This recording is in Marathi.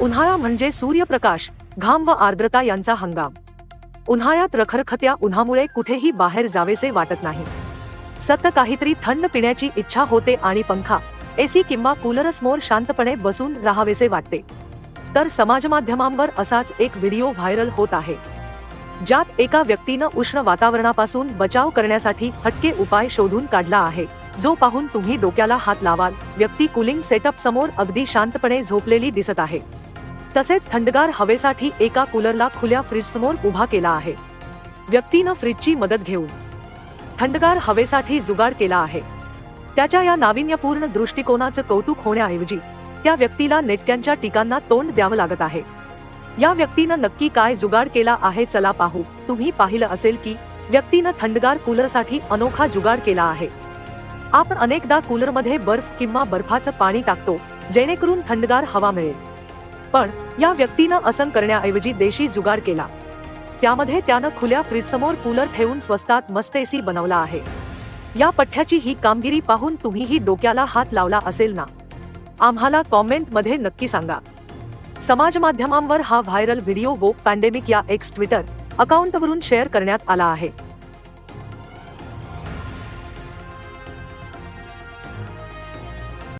उन्हाळा म्हणजे सूर्यप्रकाश घाम व आर्द्रता यांचा हंगाम. उन्हाळ्यात रखरखत्या उन्हामुळे कुठेही बाहेर जावेसे वाटत नाही. सतत काहीतरी थंड पिण्याची इच्छा होते आणि पंखा एसी किंवा कूलरसमोर शांतपणे बसून राहावेसे वाटते. तर समाजमाध्यमांवर असाच एक व्हिडिओ व्हायरल होत आहे. ज्यात एका व्यक्तीनं उष्ण वातावरणापासून बचाव करण्यासाठी हटके उपाय शोधून काढला आहे. जो पाहून तुम्ही डोक्याला हात लावाल. व्यक्ती कुलिंग सेटअप समोर अगदी शांतपणे झोपलेली दिसत आहे. तसेच थंडगार हवेसाठी एका कूलरला खुल्या फ्रीज समोर उभा केला आहे. व्यक्तीनं फ्रीजची मदत घेऊन थंडगार हवेसाठी जुगाड केला आहे. त्याच्या या नाविन्यपूर्ण दृष्टिकोनाचं कौतुक होण्याऐवजी त्या व्यक्तीला नेट्यांच्या टीकांना तोंड द्यावं लागत आहे. या व्यक्तीनं नक्की काय जुगाड केला आहे चला पाहू. तुम्ही पाहिलं असेल की व्यक्तीनं थंडगार कूलरसाठी अनोखा जुगाड केला आहे. आपण अनेकदा कूलरमध्ये बर्फ किंवा बर्फाचं पाणी टाकतो जेणेकरून थंडगार हवा मिळेल. पण या व्यक्तीनं असन करण्याऐवजी देशी जुगाड केला. त्यामध्ये त्यानं खुल्या फ्रीज समोर कूलर ठेवून स्वस्तात मस्त एसी बनवला आहे. या पठ्याची ही कामगिरी पाहून तुम्हीही डोक्याला हात लावला असेल ना? आम्हाला कॉमेंटमध्ये नक्की सांगा. समाज माध्यमांवर हा व्हायरल व्हिडिओ वोक पॅन्डेमिक या एक्स ट्विटर अकाउंटवरून शेअर करण्यात आला आहे.